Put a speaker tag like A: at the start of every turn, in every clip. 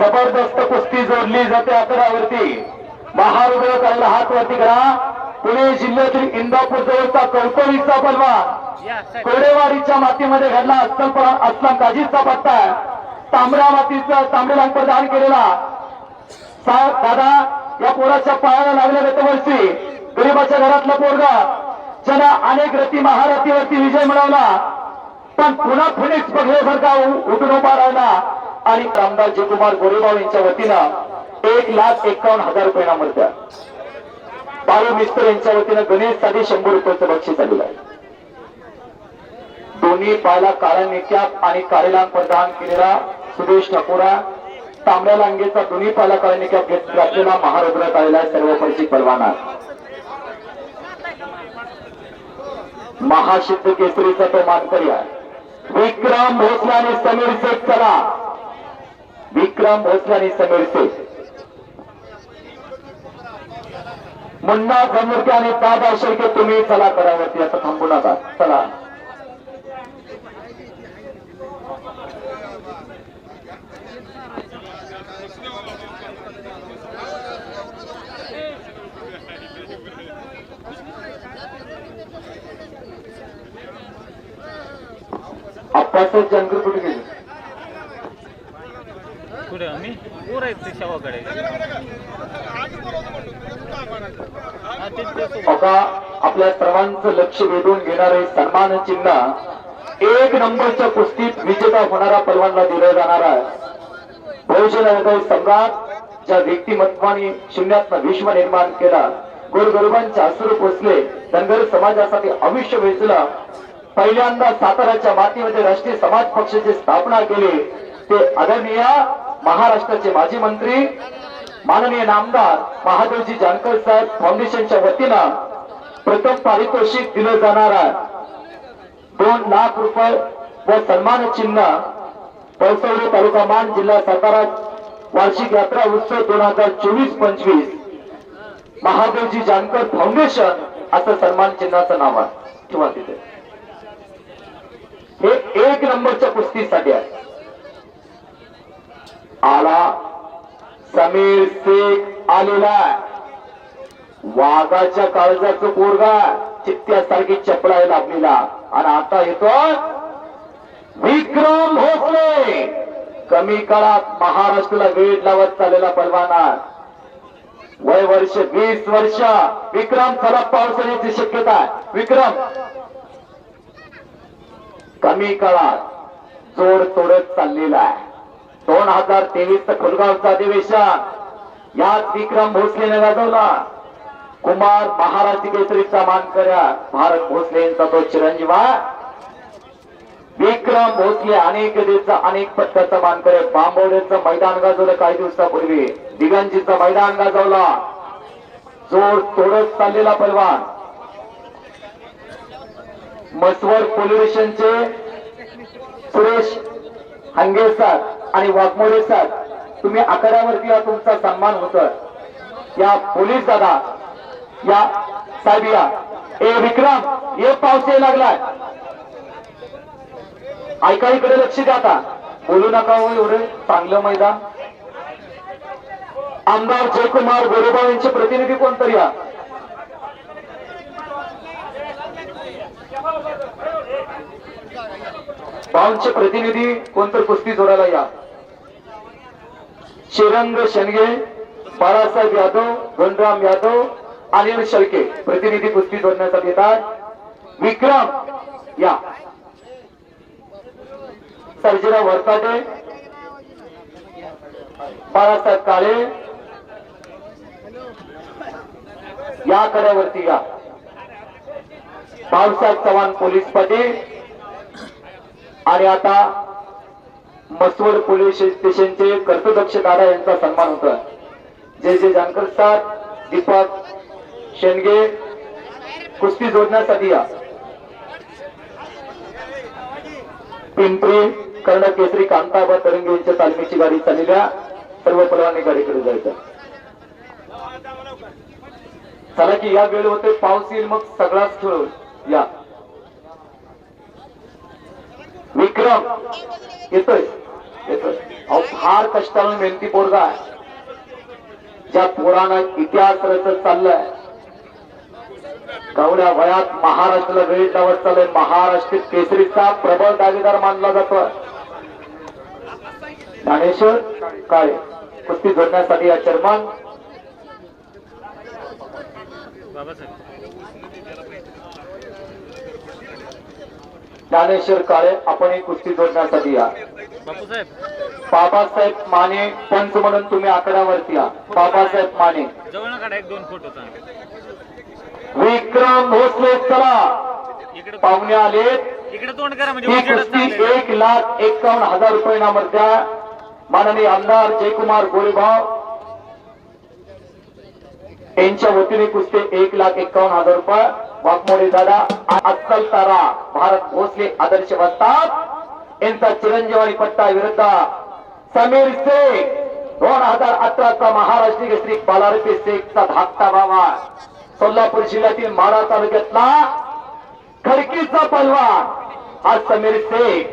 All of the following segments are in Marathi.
A: जबरदस्त कुस्ती जोडली जाते आतड्यावरती महारुग्ण करायला हात वरती करा. पुणे जिल्ह्यातील इंदापूर जवळचा कौतुरीचा पलवान कोडेवाडीच्या मातीमध्ये घडला अस्लम परा- अस्लम काजीचा पत्ता तांबड्या मातीचा तांबडी तांबडे प्रदान केलेला. दादा या पोराच्या पायाला लागल्या गतवर्षी गरीबाच्या घरातला पोरगा. ज्याला अनेक रती महारथीवरती विजय मिळवला. पण पुन्हा फिनिक्स बघल्यासारखा उठून उभा राहिला. आणि कामदार जयकुमार गोरेगाव यांच्या वतीनं एक लाख एकावन्न हजार रुपये नामर्त्या बाळू मिस्त्र यांच्या वतीनं गणेशसाठी शंभर रुपयाचं बक्षीस आलेलं आहे. दोन्ही पायाला काळ्या निक्याप आणि काळेला प्रदान केलेला सुदेश ठाकोरा तांबड्या लांगेचा दोन्ही पायाला काळ्या निक्याप घेत घातलेला महारुद्रात आलेला आहे. सर्व परिचित परवाना महासिद्ध केसरीचा तो मानकरी आहे. विक्रम भोसला आणि समीर शेख चला. विक्रम भोसले आणि समीर शेख मुन्ना समृद्धी आणि दादा शेळके तुम्ही चला करावरती असं थांबू नका. चला. आपण जंगल कुठे गेले.
B: पुढे आम्ही पोर आहेत ते शेवाकडे हा
A: आपल्या सर्वांचं लक्ष वेधून घेणारे सन्मान चिन्ह एक नंबरच्या कुस्तीत विजेता होणारा पलवानला दिला जाणार आहे. भविष्य सम्राट ज्या व्यक्तिमत्वाने शून्यात विश्व निर्माण केला. गोरगरिबांचे असूर पोचले धनगर समाजासाठी आयुष्य वेचला. पहिल्यांदा साताऱ्याच्या मातीमध्ये राष्ट्रीय समाज पक्षाची स्थापना केली. ते आदरणीय महाराष्ट्राचे माजी मंत्री माननीय नामदार महादेवजी जानकर साहेब फाउंडेशनच्या वतीनं प्रथम पारितोषिक दिलं जाणार दोन लाख रुपये व सन्मान चिन्ह पळसवडी तालुका मान जिल्हा सातारा वार्षिक यात्रा उत्सव दोन हजार चोवीस पंचवीस. महादेवजी जानकर फाउंडेशन असं सन्मान चिन्हाचं नाव आहे. किंवा तिथे. हे एक नंबरच्या कुस्तीसाठी आहे. आला. समीर शेख आलेला वाघाच्या काळजाचं पोरगा चित्त्यासारखी चपला आहे लाभलेला. आणि आता येतो विक्रम भोसले. कमी काळात महाराष्ट्राला वेळ लावत चाललेला पलवाना. वय वर्ष वीस वर्ष. विक्रम चला पावसाळ्याची शक्यता आहे. विक्रम. कमी काळात जोड तोडत चाललेला आहे. दोन हजार तेवीस फुलगावचा अधिवेशन. यात विक्रम भोसलेने गाजवला कुमार महाराष्ट्र केसरीचा मान कर्या भारत भोसले यांचा तो चिरंजीवा. विक्रम भोसले अनेक देशचा अनेक पदकाचा मान करे बांबवड्याचं मैदान गाजवलं काही दिवसापूर्वी. दिगंजीचं मैदान गाजवला. जोर तोडत चाललेला पैलवान. मसवर पोलीस स्टेशनचे सुरेश हंगेसर. आणि वाघमोडे साहेब तुम्ही आखाड्यावरती या तुमचा सन्मान होत या पोलीस दादा या साहेब या. ए विक्रम ये पाऊस यायला लागलाय. ऐका इकडे लक्ष द्या आता. बोलू नका हो एवढे. चांगलं मैदान. आमदार जयकुमार गोरेगाव यांचे प्रतिनिधी कोणतरी या? भाऊंचे प्रतिनिधी कोणतर कुस्ती जोडायला या? शिरंग शेंडगे बाळासाहेब यादव धनराम यादव अनिल शेळके प्रतिनिधी कुस्ती जोडण्यासाठी येतात. विक्रम या. सर्जेराव वरकाटे बाळासाहेब काळे या कड्यावरती या. भाऊसाहेब चव्हाण पोलीस पाटील आणि आता मसवड पोलीस स्टेशनचे कर्तदक्ष दादा यांचा सन्मान होता जे जे जानकर सर दीपक शेंडगे कुस्ती जोडण्यासाठी या. पिंपरी कर्ण केसरी कांताबा तरंगे यांच्या तालमीची गाडी चाललेल्या सर्व परवानी गाडीकडे जायचं. चला की या वेळ होते पाऊस येईल मग सगळाच खेळ या. विक्रम. येतोय? येतोय. अहो फार कष्टाळून मेहनती पोरगा आहे. ज्या पोरानं इतिहास रचत चाललाय. कवड्या वयात महाराष्ट्राला वेळ लावत चाललंय. महाराष्ट्र केसरीचा प्रबळ दावेदार मानला जातो ज्ञानेश्वर काय कुस्ती जोडण्यासाठी या चर्मान
B: बाबासाहेब
A: ज्ञानेश्वर काळे आपण ही कुस्ती जोडण्यासाठी या. बाबासाहेब माने पंच म्हणून तुम्ही आकड्यावरती या. बाबासाहेब माने. विक्रम भोसले चला. पाहुणे
B: करा म्हणजे
A: कुस्ती एक लाख एकावन्न हजार रुपये इनामर्त्या माननीय आमदार जयकुमार गोरेभाव यांच्या वतीने कुस्ते एक लाख एकावन्न हजार रुपये. वाघमोडे दादा अक्कल तारा भारत भोसले आदर्श बसतात. यांचा चिरंजीवानी पट्टा विरुद्ध समीर शेख. दोन हजार अठराचा महाराष्ट्र केसरी बालारपी शेखचा धाकटा बाबा सोलापूर जिल्ह्यातील माडा तालुक्यातला खडकीचा पलवान हा समीर शेख.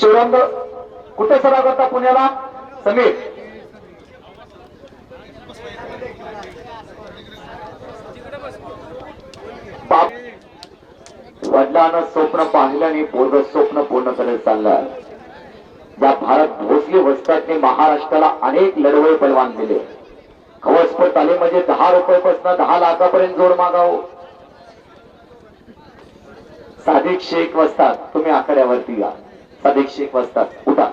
A: शिवरंग कुठे सराव करता पुण्याला? समीर बाप वडिलांना स्वप्न पाहिल्याने पोरग स्वप्न पूर्ण करत चाललं. या भारत भोसले वस्तातने महाराष्ट्राला अनेक लढवय पलवान दिले. कवचपट आले म्हणजे दहा रुपयापासून दहा लाखापर्यंत जोड मागाव. सादिक शेख वस्तात तुम्ही आकड्यावरती या. सादिक शेख वस्तात उठा.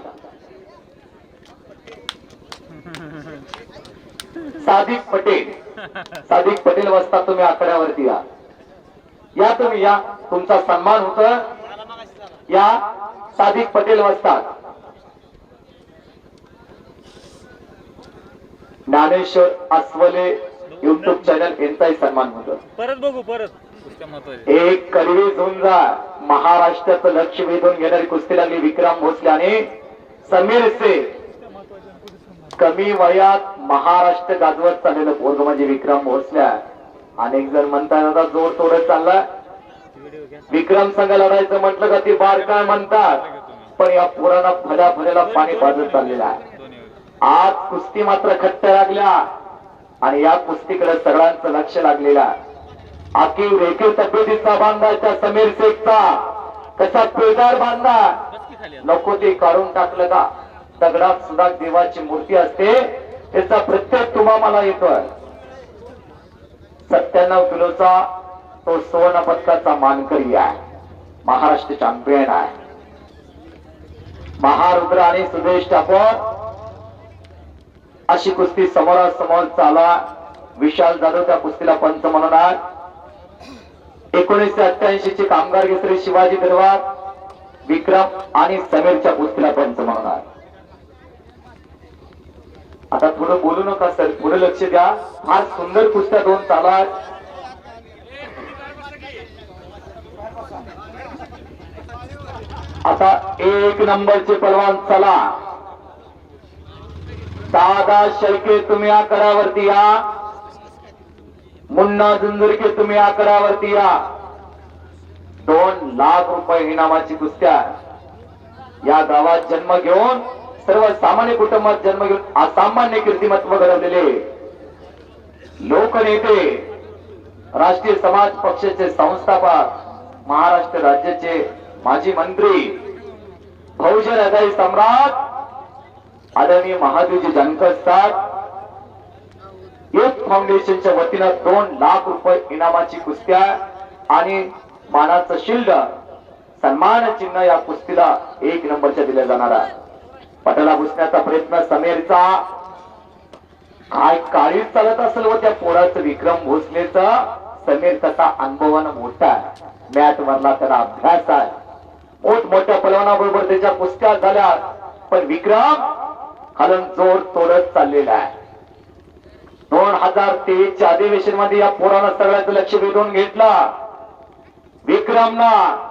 A: सादिक पटेल सादिक पटेल वस्तात तुम्ही आकड्यावरती या. या तुम्ही या. तुमचा सन्मान होत या सादिक पटेल वस्तात ज्ञानेश्वर अस्वले युट्यूब चॅनल यांचाही सन्मान होतो
B: परत बघू परत.
A: एक कडवी झुंजा. महाराष्ट्राचं लक्ष वेधून घेणारी कुस्ती लागली विक्रम भोसले आणि समीर से. कमी वयात महाराष्ट्र गाजवत चाललेलं पोरग म्हणजे विक्रम भोसल्या अनेक जण म्हणतात आता जोर तोडत चालला विक्रम संघ लढायचं म्हटलं का ते बार काय म्हणतात. पण या पुराणा फल्या फल्याला पाणी पाजत चाललेलं आहे. आज कुस्ती मात्र खट्ट लागल्या आणि या कुस्तीकडे सगळ्यांचं लक्ष लागलेलं आहे. आखीव रेखीव तब्येतीचा बांधा त्या समीर शेखचा. कसा पेदार बांधा नको ते काढून टाकलं का? दगडात सुद्धा देवाची मूर्ती असते. त्याचा प्रत्येक तुम्हा मला येतोय. सत्त्याण्णव किलोचा तो सुवर्ण पदकाचा मानकरी आहे. महाराष्ट्र चॅम्पियन आहे. महारुद्र आणि सुदेश टापर अशी कुस्ती समोरासमोर चाला. विशाल जाधव त्या कुस्तीला पंच म्हणून आहे एकोणीसशे अठ्ठ्याऐंशी ची कामगार केसरी शिवाजी दरबार विक्रम आणि समीरच्या कुस्तीला पंच म्हणून आहे आता थोडं बोलू नका सर पुढे लक्ष द्या. फार सुंदर कुस्त्या दोन चालात. आता एक नंबरचे पलवान चला. दादा शेळके तुम्ही आकड्यावरती या. मुन्ना झुंजुरके तुम्ही आकड्यावरती या. दोन लाख रुपये इनामाची कुस्त्या. या गावात जन्म घेऊन सर्वसामान्य कुटुंबात जन्म घेऊन असामान्य कीर्तिमत्व घडवलेले लोकनेते राष्ट्रीय समाज पक्षाचे संस्थापक महाराष्ट्र राज्याचे माजी मंत्री बहुजन आघाडी सम्राट आदरणीय महादेवजी जानकर साहेब युथ फाउंडेशनच्या वतीनं दोन लाख रुपये इनामाची कुस्त्या आणि मानाचं शिल्ड सन्मान चिन्ह या कुस्तीला एक नंबरच्या दिल्या जाणार आहे. पटाला घुसण्याचा प्रयत्न समीरचा. काय काळी चालत असेल व त्या पोराचं विक्रम भोसलेच? समीर तसा अनुभवानं मोठा आहे. मॅट वरला त्याला अभ्यास आहे. मोठमोठ्या पलवानाबरोबर त्याच्या कुस्त्या झाल्या. पण विक्रम खालून जोर तोडत चाललेला आहे. दोन हजार तेवीसच्या अधिवेशनमध्ये या पोरानं सगळ्याचं लक्ष वेधून घेतला. विक्रमना.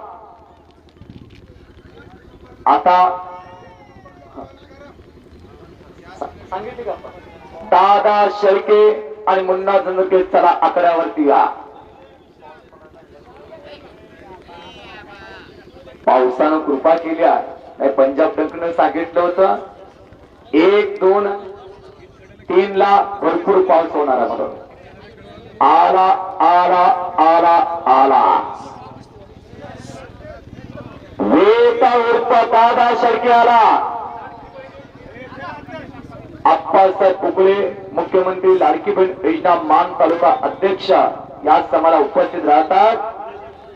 A: आता दादा शेळके आणि मुन्ना झुंजुरके चला आकड्यावरती या. पावसानं कृपा केल्या नाही पंजाब डंकनं सांगितलं होतं. एक दोन तीन ला भरपूर पाऊस होणार आहे म्हणून. आला आला आला आला. वेता उर्फ दादा शेळके आला. आप्पासाहेब कुकळे मुख्यमंत्री लाडकी बहीण योजना मान तालुका अध्यक्ष या समाला उपस्थित राहतात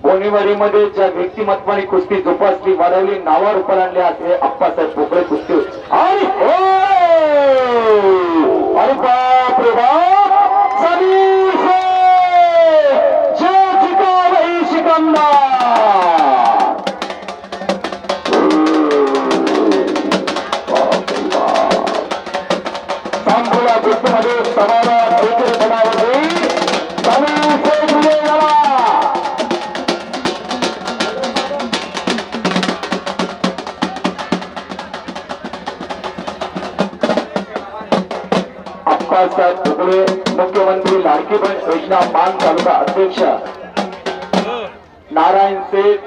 A: बोनीवाडीमध्ये ज्या व्यक्तिमत्वाने कुस्ती जोपासली वाढवली नावा रूपात आणले असे आप्पासाहेब कुकळे कुस्ती आणि हो! अरे बाप रे बाप समीर हो! जय जिका मुख्यमंत्री लाडकी योजना मान तालुका अध्यक्ष. नारायण शेठ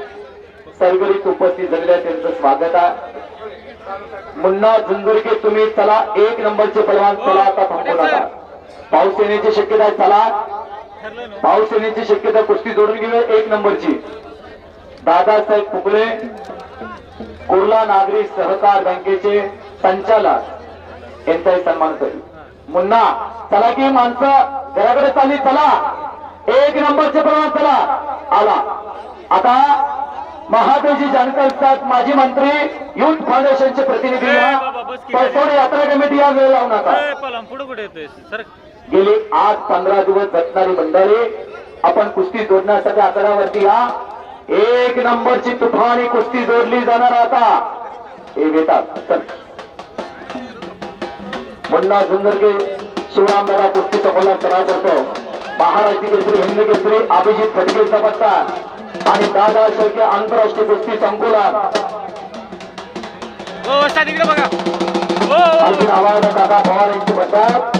A: सरगरीत उपस्थित झालेल्या त्यांचं स्वागत आहे. मुन्ना झुंजुरके तुम्ही चला एक नंबरचे पलवान चला आता थांबू नका. पाऊस येण्याची शक्यता आहे चला. पाऊस येण्याची शक्यता कुस्ती जोडून घेऊया एक नंबरची. दादासाहेब फुगले कुर्ला नागरी सहकार बँकेचे संचालक. यांचाही सन्मान करू. मुन्ना चला की माणसं घराकडे चालली चला. एक नंबरचे प्रमाण चला. आला. आता महादेवजी जानकर साहेब माजी मंत्री युथ फाउंडेशनचे प्रतिनिधी पैसोडे यात्रा कमिटी या वेळ लावू नका गेली आठ पंधरा दिवस झटणारी मंडळी आपण कुस्ती जोडण्यासाठी आकड्यावरती या. एक नंबरची तुफानी कुस्ती जोडली जाणार आता. हे घेतात मुन्ना सुंदरके शिवरामदादा कुस्ती सफला सराव करतो. महाराष्ट्र केसरी हिंद केसरी अभिजित फटकेचा पत्ता. आणि दादा शेळके आंतरराष्ट्रीय कुस्ती संकुलात
B: हो हो, हो
A: दादा पवार यांची म्हणतात.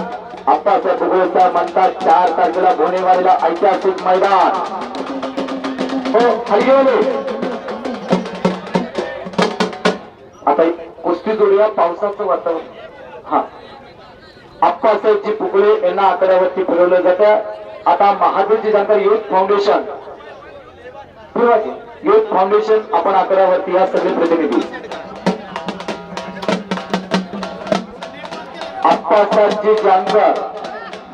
A: आप्पासाहेब भुगळे साहेब म्हणतात चार तारखेला भुवनेवाडीला ऐतिहासिक मैदान. हो हरिओले आता कुस्ती जोडूया पावसाचं वातावरण. हा. आप्पासाहेबजी पुकळे यांना आकड्यावरती फिरवलं जातं. आता Mahadevji Jankar youth foundation. Youth foundation आपण आकड्यावरती या सगळे प्रतिनिधी. आप्पासाहेबजी जानकर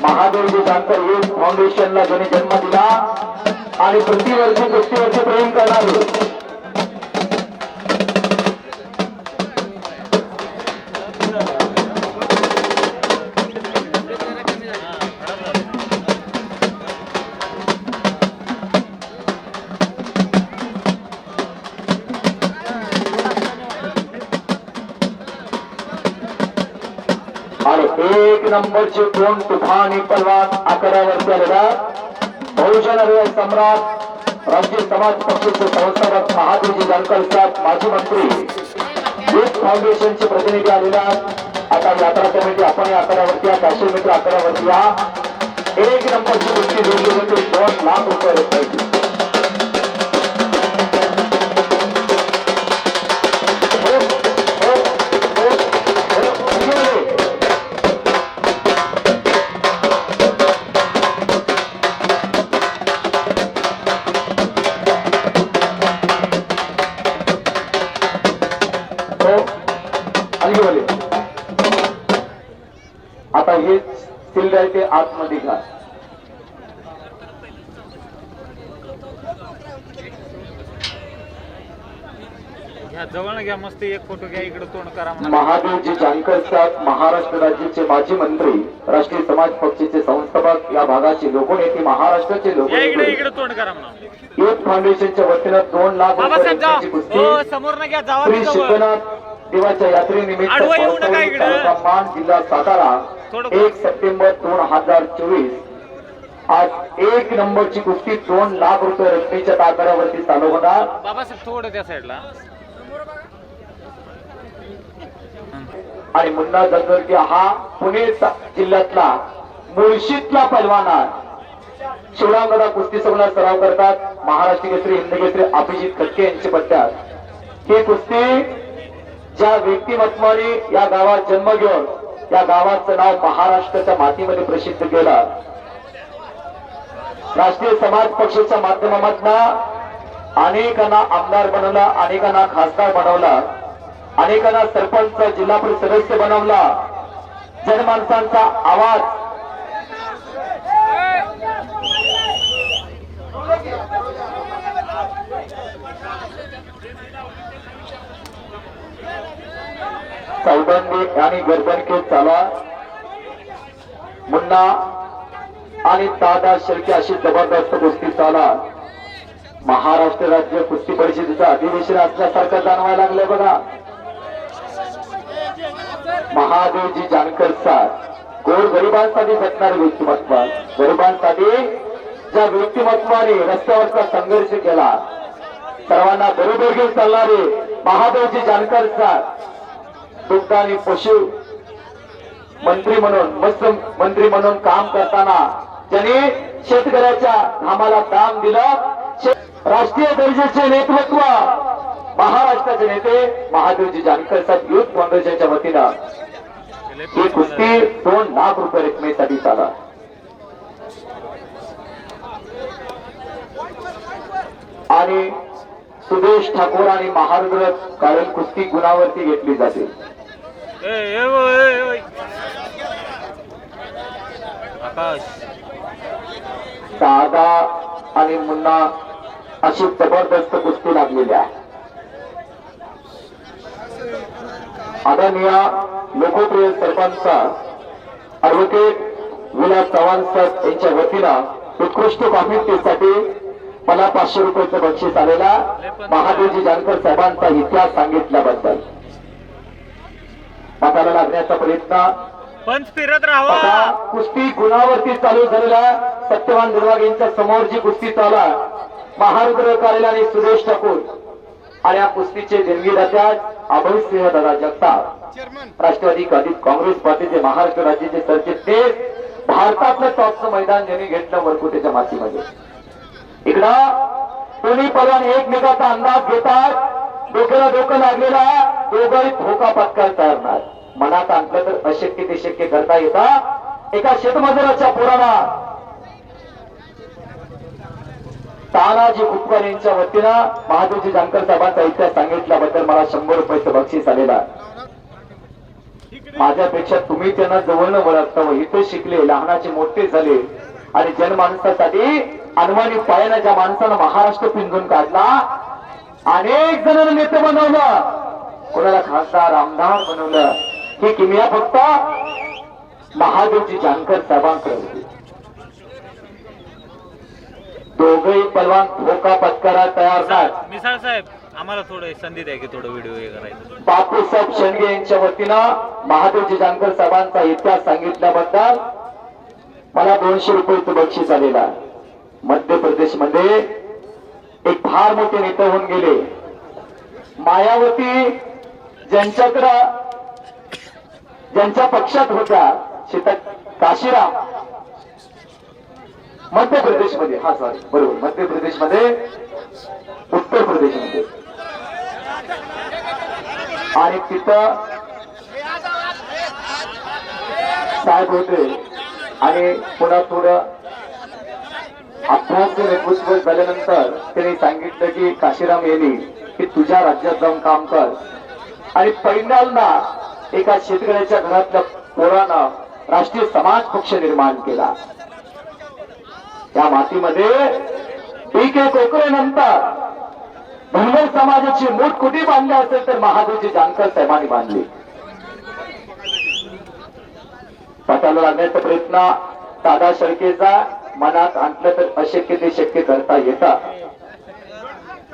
A: महादेवजी जानकर युथ फाउंडेशनला ज्यांनी जन्म दिला आणि प्रतिवर्षी कुस्तीवरती प्रेम करणारे एक नंबरचे दोन तुफानी पलवान आकड्यावरती आलेला बहुजन हृदय सम्राट राज्य समाज पक्षाचे संस्थापक महादेवजी जानकर साहेब माजी मंत्री. युथ फाउंडेशनचे प्रतिनिधी आलेला आता यात्रा कमिटी आपण या आकड्यावरती या कॅशल मित्र आकड्यावरती या. एक नंबरची गोष्टी जोडली होती दोन लाख रुपये पाहिजे आहे ते आतमध्ये घ्या महादेवजी जानकर साहेब महाराष्ट्र राज्याचे माजी मंत्री राष्ट्रीय समाज पक्षाचे संस्थापक या भागाचे लोकनेते महाराष्ट्राचे लोक
B: या इकडे इकडे तोंड करा म्हणा.
A: युथ फाउंडेशनच्या वतीनं दोन लाख रुपये
B: बाबासाहेब जा
A: रकमेची कुस्ती
B: हो
A: श्री. शिवनाथ देवाच्या यात्रेनिमित्त मान जिल्हा सातारा एक सप्टेंबर दोन हजार चोवीस. आज एक नंबरची कुस्ती दोन लाख रुपये रकमेच्या ताकदावरती चालू होणार.
B: बाबासाहेब थोडं त्या साईडला.
A: आणि मुन्ना जगदर्गी हा पुणे जिल्ह्यातला मुळशीतला पैलवान आहे. शिवरामगडा कुस्ती संघात सराव करतात महाराष्ट्र केसरी हिंद केसरी अभिजित खटके यांचे पट्ट्यात ही कुस्ती ज्या व्यक्तिमत्वाने या गावात जन्म घेऊन या गावाचं नाव महाराष्ट्राच्या मातीमध्ये प्रसिद्ध केलं. राष्ट्रीय समाज पक्षाच्या माध्यमातून अनेकांना आमदार बनवला अनेकांना खासदार बनवला अनेकांना सरपंच जिल्हा परिषद सदस्य बनवला. जनमानसांचा आवाज. चौबंदी आणि गर्दनखेत चाला मुन्ना आणि दादा शेळके अशी जबरदस्त गोष्टी चाला. महाराष्ट्र राज्य कुस्ती परिषदेचं अधिवेशन असल्यासारखं जाणवायला लागलंय बघा. महादेवजी जानकर सर गोर गरिबांसाठी झटणारे व्यक्तिमत्व गरिबांसाठी ज्या व्यक्तिमत्वाने रस्त्यावरचा संघर्ष केला सर्वांना बरोबर घेऊन चालणारे महादेवजी जानकर सर दुग्ध पशु मंत्री म्हणून मत्स्य मंत्री म्हणून काम करताना ज्यांनी शेतकऱ्याच्या घामाला काम दिलं. राष्ट्रीय दर्जाचे नेतृत्व महाराष्ट्राचे नेते महादेवजी जानकर साहेब युथ फाउंडेशनच्या वतीनं. ही कुस्ती दोन लाख रुपये रकमेसाठी चाला आणि सुदेश ठाकूर आणि महारुद्र कारण कुस्ती गुणावरती घेतली जाते.
B: आकाश
A: दादा आणि मुन्ना अशी जबरदस्त कुस्ती लागलेली आहे. आदरणीय लोकप्रिय सरपंच ऍडव्होकेट विलास चव्हाण साहेब यांच्या वतीनं उत्कृष्ट कॉमेंट्रीसाठी मला पाचशे रुपयाचं बक्षीस आलेला महादेवजी जानकर साहेबांचा इतिहास सांगितल्याबद्दल. हाताला लागण्याचा प्रयत्न.
B: पंच फिरत राहावा.
A: कुस्ती गुणावरती चालू झालेल्या सत्यवान दुर्वाग यांच्या समोर जी कुस्ती चालू महारुद्र कार्यालय आणि सुरेश ठाकूर. आणि या कुस्तीचे देणगीदात्या अभयसिंह दादा जगताप. राष्ट्रवादी काँग्रेस काँग्रेस पार्टीचे महाराष्ट्र राज्याचे सरचिटणीस भारतातलं टॉपचं मैदान ज्यांनी घेतलं वरकुटेच्या मातीमध्ये. इकडं दोन्ही पलवान एकमेकाचा अंदाज घेतात. डोक्याला डोकं लागलेला दोघंही धोका पत्करता येणार. मनात आणलं तर अशक्य ते शक्य करता येता. एका शेतमजुराच्या पोराला तानाजी उपकर यांच्या वतीनं महादेवजी जानकर साहेबांचा इतिहास सांगितल्याबद्दल मला शंभर रुपयाचं बक्षीस आलेला माझ्यापेक्षा तुम्ही त्यांना जवळनं ओळखता व इथे शिकले लहानाचे मोठे झाले आणि जनमानसासाठी अनवाणी पायानं ज्या माणसानं महाराष्ट्र पिंजून काढला अनेक जणांना नेते बनवलं. कोणाला खासदार आमदार बनवलं. ही किमिया फक्त महादेवजी जानकर साहेबांकडे होती. दोघही पलवान धोका पत्करायला तयार नाहीत.
B: मिसाळ साहेब आम्हाला थोडं संधी द्या की थोडं व्हिडिओ हे करायचं.
A: बापूसाहेब शेंडगे यांच्या वतीनं महादेवजी जानकर साहेबांचा इतिहास सांगितल्याबद्दल मला दोनशे रुपयाचं बक्षीस आलेलं मध्य प्रदेशमध्ये एक फार मोठे नेते होऊन गेले. मायावती ज्यांच्याकडं ज्यांच्या पक्षात होत्या सीता काशीराम मध्य प्रदेशमध्ये हा सॉरी बरोबर मध्य प्रदेशमध्ये उत्तर प्रदेशमध्ये. आणि तिथं साहेब होते आणि पुन्हा थोडं अभ्यास नेतृत्व झाल्यानंतर त्यांनी सांगितलं की काशीराम यांनी की तुझ्या राज्यात जाऊन काम कर. आणि पहिल्यांदा एका शेतकऱ्याच्या घरातल्या पोरानं राष्ट्रीय समाज पक्ष निर्माण केला. त्या मातीमध्ये पी के कोकरे नंतर. धनगर समाजाची मूठ कुठे बांधली असेल तर महादेवजी जानकर साहेबांनी बांधली. पटाला लागण्याचा प्रयत्न दादा शेळकेचा मनात आणलं तर अशक्य ते शक्य करता येतात?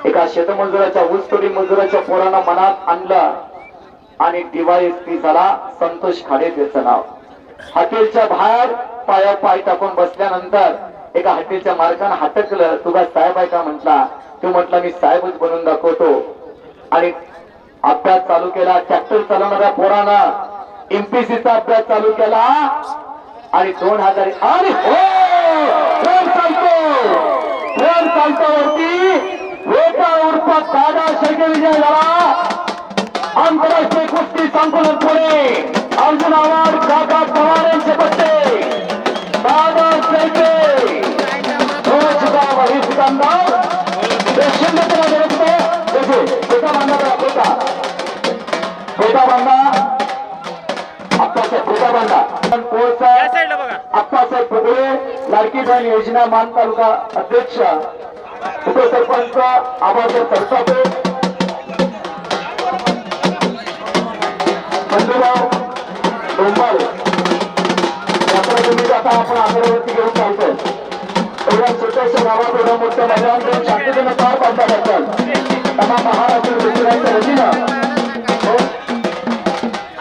A: एका शेतमजुराच्या ऊसतोडी मजुराच्या पोरानं मनात आणलं आणि डीवायएसपी झाला संतोष खाडे त्याचं नाव. हॉटेलच्या बाहेर पाया पाय टाकून बसल्यानंतर एका हॉटेलच्या मालकानं हटकलं तुझा साहेब आहे का? म्हटला. तू म्हटला मी साहेबच बनवून दाखवतो. आणि अभ्यास चालू केला ट्रॅक्टर चालवणाऱ्या पोरानं एमपीसीचा अभ्यास चालू केला. आणि दोन हजार आणि हो! ट्रेन चालतो! ट्रेन चालतो वरती वेटा उर्फात दादा शेळके विजय झाला. आंतरराष्ट्रीय कुस्ती संकुलन पुणे. अर्जुन आव्हाड काका पवार यांचे पट्टे दादा सैके आप्पासाहेब फुगळे लाडकी बहीण योजना मान तालुका अध्यक्ष उपसरपंच आबासाहेब सरसापे बंधुराव डोंबाळे यात्रा तुम्ही आता आपण आकड्यावरती घेऊन चालतोय. एवढ्या छोट्याशा गावात एवढ्या मोठ्या मैदानात शांततेनं पार पाडला जातात तमाम महाराष्ट्र मित्रांच्या वतीनं. हो,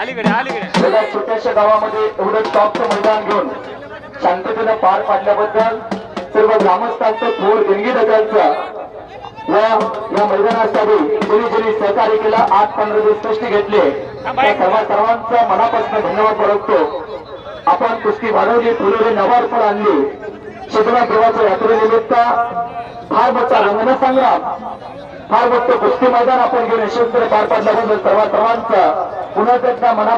B: अलीकडे अलीकडे.
A: एवढ्या छोट्याशा गावामध्ये एवढं टॉपचं मैदान घेऊन शांततेनं पार पाडल्याबद्दल सर्व ग्रामस्थांचं थोर देणगी दगायचं या मैदानासाठी ज्यांनी ज्यांनी सहकार्य केला. आठ पंधरा दिवस कष्ट घेतले. त्या सर्व सर्वांचा मनापासून धन्यवाद बळगतो. आपण कुस्ती वाढवली फुलवली नवार पण आणली. शेतला देवाच्या यात्रेनिमित्त. फार मोठा रंगण संग्राम फार मोठं कुस्ती मैदान आपण घेऊन यशस्वी पार पाडल्याबद्दल सर्व सर्वांचा पुन्हा त्यांना मना